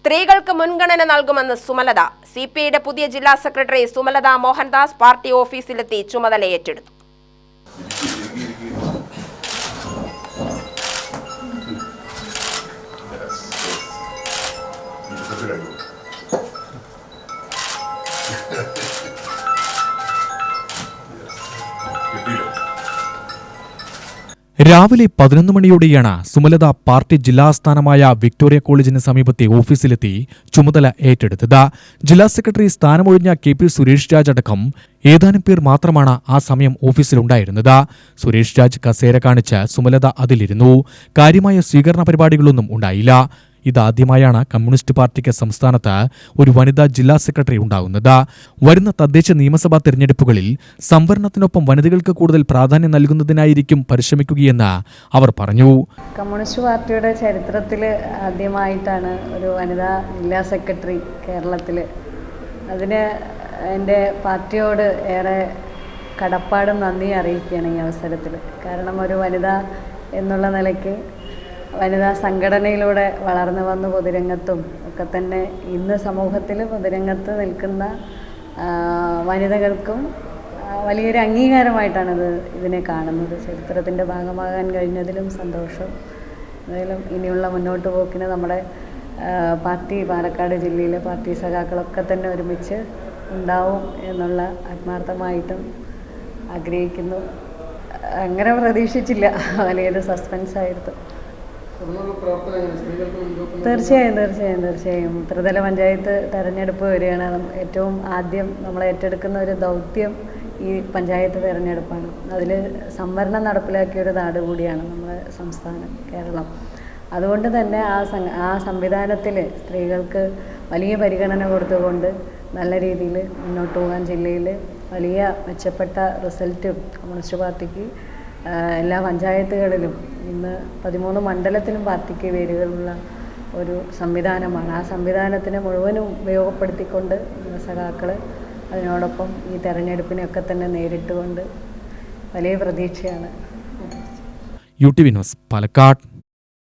സ്ത്രീകൾക്ക് മുൻഗണന നൽകുമെന്ന് സുമലത. സി പി ഐയുടെ പുതിയ ജില്ലാ സെക്രട്ടറി സുമലത മോഹൻദാസ് പാർട്ടി ഓഫീസിലെത്തി ചുമതല ഏറ്റെടുത്തു. രാവിലെ പതിനൊന്ന് മണിയോടെയാണ് സുമലത പാർട്ടി ജില്ലാസ്ഥാനമായ വിക്ടോറിയ കോളേജിന് സമീപത്തെ ഓഫീസിലെത്തി ചുമതല ഏറ്റെടുത്തത്. ജില്ലാ സെക്രട്ടറി സ്ഥാനമൊഴിഞ്ഞ കെ പി സുരേഷ് രാജ് അടക്കം ഏതാനും പേർ മാത്രമാണ് ആ സമയം ഓഫീസിലുണ്ടായിരുന്നത്. സുരേഷ് രാജ് കസേര കാണിച്ച് സുമലത അതിലിരുന്നു. കാര്യമായ സ്വീകരണ പരിപാടികളൊന്നും ഉണ്ടായില്ല. ഇതാദ്യമായാണ് കമ്മ്യൂണിസ്റ്റ് പാർട്ടിക്ക് സംസ്ഥാനത്ത് ഒരു വനിതാ ജില്ലാ സെക്രട്ടറി ഉണ്ടാകുന്നത്. വരുന്ന തദ്ദേശ നിയമസഭാ തെരഞ്ഞെടുപ്പുകളിൽ സംവരണത്തിനൊപ്പം വനിതകൾക്ക് കൂടുതൽ പ്രാധാന്യം നൽകുന്നതിനായിരിക്കും പരിശ്രമിക്കുകയെന്ന് അവർ പറഞ്ഞു. കമ്മ്യൂണിസ്റ്റ് പാർട്ടിയുടെ ചരിത്രത്തിൽ ആദ്യമായിട്ടാണ് ഒരു വനിതാ ജില്ലാ സെക്രട്ടറി കേരളത്തിൽ അതിന് എന്റെ പാർട്ടിയോട് ഏറെ കടപ്പാടും നന്ദി അറിയിക്കുകയാണ് ഈ അവസരത്തിൽ കാരണം ഒരു വനിത എന്നുള്ള നിലയ്ക്ക് വനിതാ സംഘടനയിലൂടെ വളർന്നു വന്ന പൊതുരംഗത്തും ഒക്കെ തന്നെ ഇന്ന് സമൂഹത്തിൽ പൊതുരംഗത്ത് നിൽക്കുന്ന വനിതകൾക്കും വലിയൊരു അംഗീകാരമായിട്ടാണ് ഇത് ഇതിനെ കാണുന്നത്. ചരിത്രത്തിന്റെ ഭാഗമാകാൻ കഴിഞ്ഞതിലും സന്തോഷം. എന്തായാലും ഇനിയുള്ള മുന്നോട്ട് പോക്കിന് നമ്മുടെ പാർട്ടി പാലക്കാട് ജില്ലയിലെ പാർട്ടി സഖാക്കളൊക്കെ തന്നെ ഒരുമിച്ച് ഉണ്ടാവും എന്നുള്ള ആത്മാർത്ഥമായിട്ടും ആഗ്രഹിക്കുന്നു. അങ്ങനെ പ്രതീക്ഷിച്ചില്ല. വലിയൊരു സസ്പെൻസ് ആയിരുന്നു. തീർച്ചയായും തീർച്ചയായും തീർച്ചയായും. ത്രിതല പഞ്ചായത്ത് തെരഞ്ഞെടുപ്പ് വരികയാണ്. ഏറ്റവും ആദ്യം നമ്മൾ ഏറ്റെടുക്കുന്ന ഒരു ദൗത്യം ഈ പഞ്ചായത്ത് തെരഞ്ഞെടുപ്പാണ്. അതിൽ സംവരണം നടപ്പിലാക്കിയ ഒരു നാട് കൂടിയാണ് നമ്മുടെ സംസ്ഥാനം കേരളം. അതുകൊണ്ട് തന്നെ ആ ആ സംവിധാനത്തിൽ സ്ത്രീകൾക്ക് വലിയ പരിഗണന കൊടുത്തുകൊണ്ട് നല്ല രീതിയിൽ മുന്നോട്ട് പോകാൻ ജില്ലയിൽ വലിയ മെച്ചപ്പെട്ട റിസൾട്ടും കമ്മ്യൂണിസ്റ്റ് പാർട്ടിക്ക് എല്ലാ പഞ്ചായത്തുകളിലും ഇന്ന് പതിമൂന്ന് മണ്ഡലത്തിലും പാർട്ടിക്ക് വേരുകളുള്ള ഒരു സംവിധാനമാണ്. ആ സംവിധാനത്തിനെ മുഴുവനും ഉപയോഗപ്പെടുത്തിക്കൊണ്ട് സഖാക്കൾ അതിനോടൊപ്പം ഈ തെരഞ്ഞെടുപ്പിനെയൊക്കെ തന്നെ നേരിട്ടുകൊണ്ട് വലിയ പ്രതീക്ഷയാണ്. U T Vinos Palakkad.